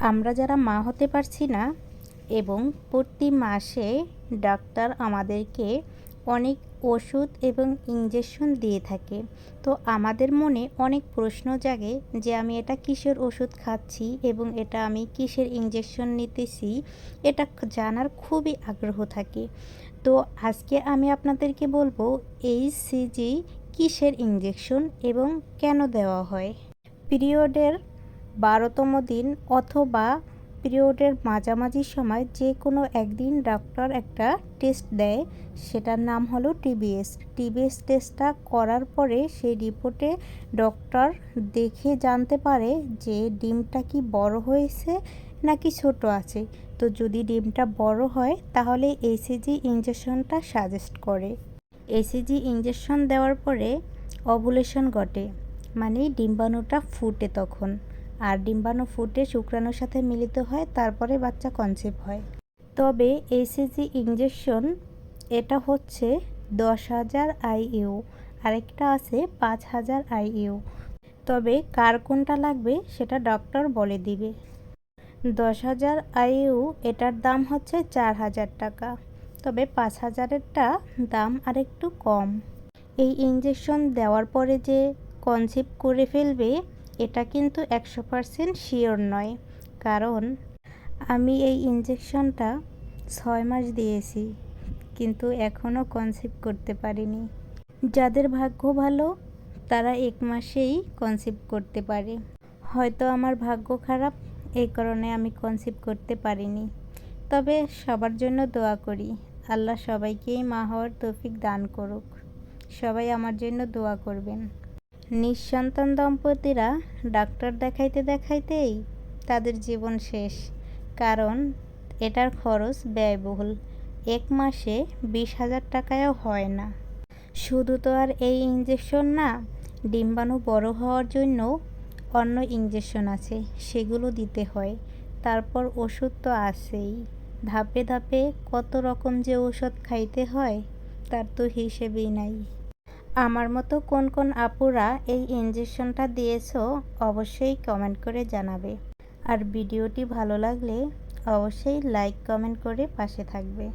আমরা যারা মা হতে পারছি না এবং প্রতি মাসে ডাক্তার আমাদেরকে অনেক ওষুধ এবং ইঞ্জেকশন দিয়ে থাকে। তো আমাদের মনে অনেক প্রশ্ন জাগে যে আমি এটা কিসের ওষুধ খাচ্ছি এবং এটা আমি কিসের ইঞ্জেকশন নিতেছি, এটা জানার খুবই আগ্রহ থাকে। তো আজকে আমি আপনাদেরকে বলব এই সিজি কিসের ইঞ্জেকশন এবং কেন দেওয়া হয়? পিরিয়ডের বারোতম দিন অথবা পিরিয়ডের মাঝামাঝি সময় যে কোনো একদিন ডক্টর একটা টেস্ট দেয়, সেটার নাম হলো টিবিএস। টিবিএস টেস্টটা করার পরে সেই রিপোর্টে ডক্টর দেখে জানতে পারে যে ডিমটা কি বড় হয়েছে নাকি ছোট আছে। তো যদি ডিমটা বড় হয়, তাহলে এসিজি ইঞ্জেকশনটা সাজেস্ট করে। এসিজি ইঞ্জেকশন দেওয়ার পরে অভুলেশন ঘটে মানে ডিম্বাণুটা ফুটে তখন। আর ডিম্বাণু ফুটে শুক্রাণুর সাথে মিলিত হয়, তারপরে বাচ্চা কনসেপ্ট হয়। তবে এসিজি ইঞ্জেকশন এটা হচ্ছে দশ হাজার আইইউ আরেকটা আছে পাঁচ হাজার আইইউ তবে কার কোনটা লাগবে, সেটা ডক্টর বলে দিবে। দশ হাজার আইইউ এটার দাম হচ্ছে চার হাজার টাকা। তবে পাঁচ হাজারেরটা দাম আরেকটু কম। এই ইঞ্জেকশন দেওয়ার পরে যে কনসেপ্ট করে ফেলবে এটা কিন্তু একশো পারসেন্ট শিওর নয়। কারণ আমি এই ইঞ্জেকশনটা ছয় মাস দিয়েছি, কিন্তু এখনও কনসেপ্ট করতে পারিনি। যাদের ভাগ্য ভালো, তারা এক মাসেই কনসেপ্ট করতে পারে। হয়তো আমার ভাগ্য খারাপ, এই কারণে আমি কনসেপ্ট করতে পারিনি। তবে সবার জন্য দোয়া করি, আল্লাহ সবাইকেই মা হওয়ার তৌফিক দান করুক। সবাই আমার জন্য দোয়া করবেন। নিঃসন্তান দম্পতিরা ডাক্তার দেখাইতে দেখাইতেই তাদের জীবন শেষ। কারণ এটার খরচ ব্যয়বহুল। এক মাসে বিশ হাজার টাকায়ও হয় না। শুধু তো আর এই ইঞ্জেকশন না, ডিম্বাণু বড় হওয়ার জন্য অন্য ইঞ্জেকশন আছে, সেগুলো দিতে হয়। তারপর ওষুধ তো আছেই। ধাপে ধাপে কত রকম যে ওষুধ খাইতে হয়, তার তো হিসেবেই নাই। আমার মতো কোন কোন আপুরা এই ইঞ্জেকশনটা দিয়েছ, অবশ্যই কমেন্ট করে জানাবে। আর ভিডিওটি ভালো লাগলে অবশ্যই লাইক কমেন্ট করে পাশে থাকবে।